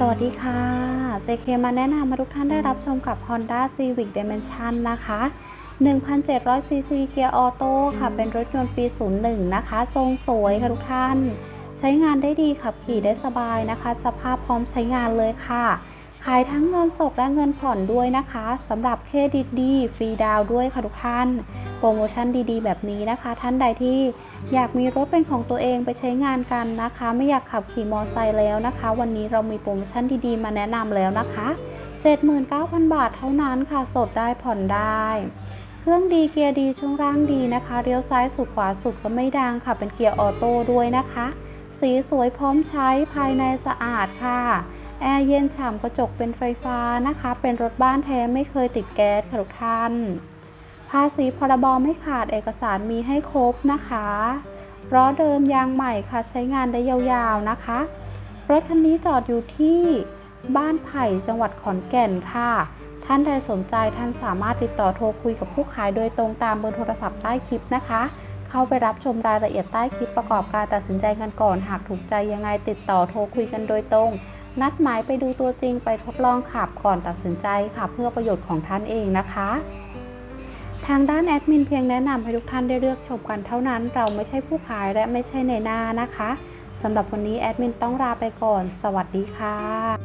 สวัสดีค่ะ JK มาแนะนำมาทุกท่านได้รับชมกับ Honda Civic Dimension นะคะ 1,700cc เกียร์ออโต้ค่ะ เป็นรถยนต์ปี 01 นะคะ ทรงสวยค่ะทุกท่าน ใช้งานได้ดีขับขี่ได้สบายนะคะ สภาพพร้อมใช้งานเลยค่ะ ขายทั้งเงินสดและเงินผ่อนด้วยนะคะสำหรับเครดิตดีฟรีดาวด้วยค่ะทุกท่าน โปรโมชั่นดีๆ แบบนี้นะคะ ท่านใดที่อยากมีรถเป็นของตัวเองไปใช้งานกันนะคะ ไม่อยากขับขี่มอไซค์แล้วนะคะ วันนี้เรามีโปรโมชั่นดีๆ มาแนะนำแล้วนะคะ 79,000 บาทเท่านั้นค่ะสดได้ผ่อนได้เครื่องดีเกียร์ดีช่วงล่างดีนะคะเลี้ยวซ้ายสุดขวาสุดก็ไม่ดังค่ะ เป็นเกียร์ออโต้ด้วยนะคะ สีสวยพร้อมใช้ภายในสะอาดค่ะ แอร์เย็นฉ่ำกระจกเป็นไฟฟ้านะคะ เป็นรถบ้านแท้ไม่เคยติดแก๊สค่ะทุกท่าน ภาษีพรบไม่ขาดเอกสารมีให้ครบนะคะล้อเดิมยางใหม่ค่ะใช้งานได้ยาวๆนะคะ รถคันนี้จอดอยู่ที่บ้านไผ่จังหวัดขอนแก่นค่ะ ท่านใดสนใจท่านสามารถติดต่อโทรคุยกับผู้ขายโดยตรงตามเบอร์โทรศัพท์ใต้คลิปนะคะ เข้าไปรับชมรายละเอียดใต้คลิปประกอบการตัดสินใจกันก่อน หากถูกใจยังไงติดต่อโทรคุยกันโดยตรง นัดหมายไปดูตัวจริงไปทดลองขับก่อนตัดสินใจค่ะเพื่อประโยชน์ของท่านเองนะคะ ทางด้านแอดมินเพียงแนะนำให้ทุกท่านได้เลือกชมกันเท่านั้น เราไม่ใช่ผู้ขายและไม่ใช่ในหน้านะคะสำหรับวันนี้แอดมินต้องลาไปก่อน สวัสดีค่ะ